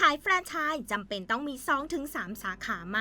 ขายแฟรนไชส์จำเป็นต้องมี 2-3 สาขาไหม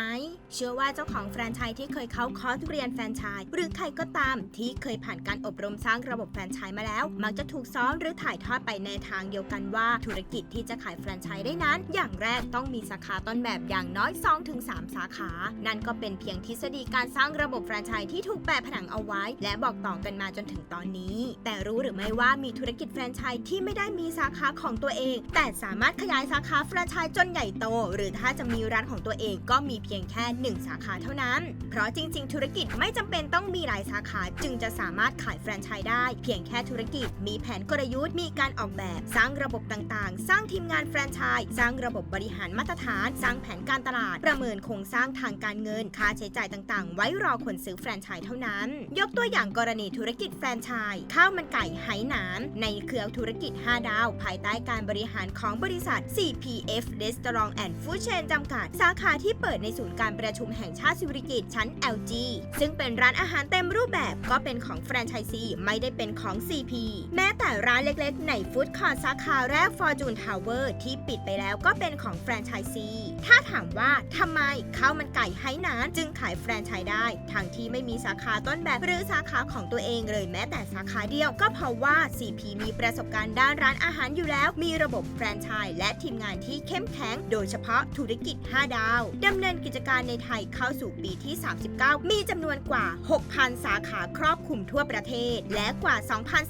เชื่อว่าเจ้าของแฟรนไชส์ที่เคยเข้าคอร์สเรียนแฟรนไชส์หรือใครก็ตามที่เคยผ่านการอบรมสร้างระบบแฟรนไชส์มาแล้ว มักจะถูกซ้อนหรือถ่ายทอดไปในทางเดียวกันว่า ธุรกิจที่จะขายแฟรนไชส์ได้นั้น อย่างแรกต้องมีสาขาต้นแบบอย่างน้อย 2-3 สาขา นั่นก็เป็นเพียงทฤษฎีการสร้างระบบแฟรนไชส์ที่ถูกแปะผนังเอาไว้ และบอกต่อกันมาจนถึงตอนนี้ แต่รู้หรือไม่ว่ามีธุรกิจแฟรนไชส์ที่ไม่ได้มีสาขาของตัวเอง แต่สามารถขยายสาขาแฟรนไชส์จนใหญ่โต หรือถ้าจะมีร้านของตัวเองก็มีเพียงแค่ 1 สาขาเท่านั้น เพราะจริง ๆ ธุรกิจไม่จำเป็นต้องมีหลายสาขาจึงจะสามารถขายแฟรนไชส์ได้ เพียงแค่ธุรกิจมีแผนกลยุทธ์มีการออกแบบ สร้างระบบต่างๆ สร้างทีมงานแฟรนไชส์สร้างระบบบริหารมาตรฐาน สร้างแผนการตลาด ประเมินโครงสร้างทางการเงิน ค่าใช้จ่ายต่างๆ ไว้รอคนซื้อแฟรนไชส์เท่านั้น ยกตัวอย่างกรณีธุรกิจแฟรนไชส์ข้าวมันไก่ไหหนานในเครือธุรกิจ 5 ดาว ภายใต้การบริหารของบริษัท CPE F Restaurant and Food Chain จำกัด สาขาที่เปิดในศูนย์การประชุมแห่งชาติสิริกิตชั้น LG ซึ่งเป็นร้านอาหารเต็มรูปแบบก็เป็นของแฟรนไชส์ซีไม่ได้เป็นของ CP แม้แต่ร้านเล็กๆ ในฟู้ดคอร์ทสาขาแรก Fortune Tower ที่ปิดไปแล้วก็เป็นของแฟรนไชส์ซีถ้าถามว่าทำไมข้าวมันไก่ไหหนานจึงขายแฟรนไชส์ได้ทั้งที่ไม่มีสาขาต้นแบบหรือสาขาของตัวเองเลยแม้แต่สาขาเดียวก็เพราะว่า CP มีประสบการณ์ด้านร้านอาหารอยู่แล้ว มีระบบแฟรนไชส์และทีมงานที่เข้มแข็ง โดยเฉพาะธุรกิจ 5 ดาว ดำเนินกิจการในไทยเข้าสู่ปีที่ 39 มีจำนวนกว่า 6,000 สาขาครอบคลุมทั่วประเทศ และกว่า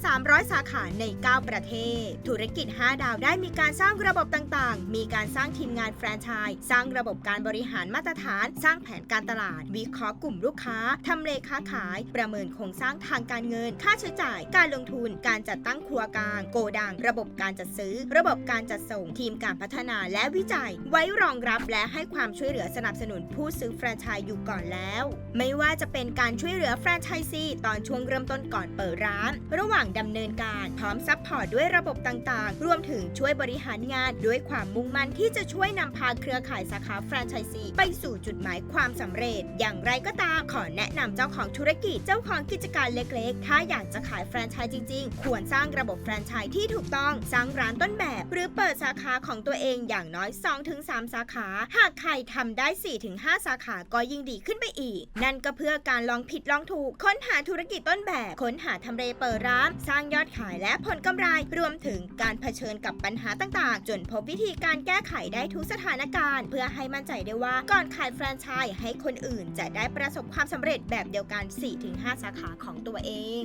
2,300 สาขาใน 9 ประเทศ ธุรกิจ 5 ดาวได้มีการสร้างระบบต่างๆ มีการสร้างทีมงานแฟรนไชส์สร้างระบบการบริหารมาตรฐาน สร้างแผนการตลาด วิเคราะห์กลุ่มลูกค้าทำเลค้าขาย ประเมินโครงสร้างทางการเงิน ค่าใช้จ่าย การลงทุน การจัดตั้งครัวกลาง โกดัง ระบบการจัดซื้อ ระบบการจัดส่ง ทีมการพัฒนาและวิจัย ไว้รองรับและให้ความช่วยเหลือสนับสนุนผู้ซื้อแฟรนไชส์อยู่ก่อนแล้ว ไม่ว่าจะเป็นการช่วยเหลือแฟรนไชส์ซีตอนช่วงเริ่มต้นก่อนเปิดร้าน ระหว่างดำเนินการพร้อมซัพพอร์ตด้วยระบบต่างๆ รวมถึงช่วยบริหารงานด้วยความมุ่งมั่นที่จะช่วยนำพาเครือข่ายสาขาแฟรนไชส์ซีไปสู่จุดหมายความสำเร็จ อย่างไรก็ตามขอแนะนำเจ้าของธุรกิจเจ้าของกิจการเล็กๆ ถ้าอยากจะขายแฟรนไชส์จริง ๆ ควรสร้างระบบแฟรนไชส์ที่ถูกต้องสร้างร้านต้นแบบ หรือเปิดสาขาของตัวเองอย่างน้อย 2-3 สาขา หากใครทำได้ 4-5 สาขาก็ยิ่งดีขึ้นไปอีก นั่นก็เพื่อการลองผิดลองถูก ค้นหาธุรกิจต้นแบบ ค้นหาทำเลเปิดร้าน สร้างยอดขายและผลกำไร รวมถึงการเผชิญกับปัญหาต่างๆ จนพบวิธีการแก้ไขได้ทุกสถานการณ์ เพื่อให้มั่นใจได้ว่าก่อนขายแฟรนไชส์ให้คนอื่นจะได้ประสบความสำเร็จแบบเดียวกัน 4-5 สาขาของตัวเอง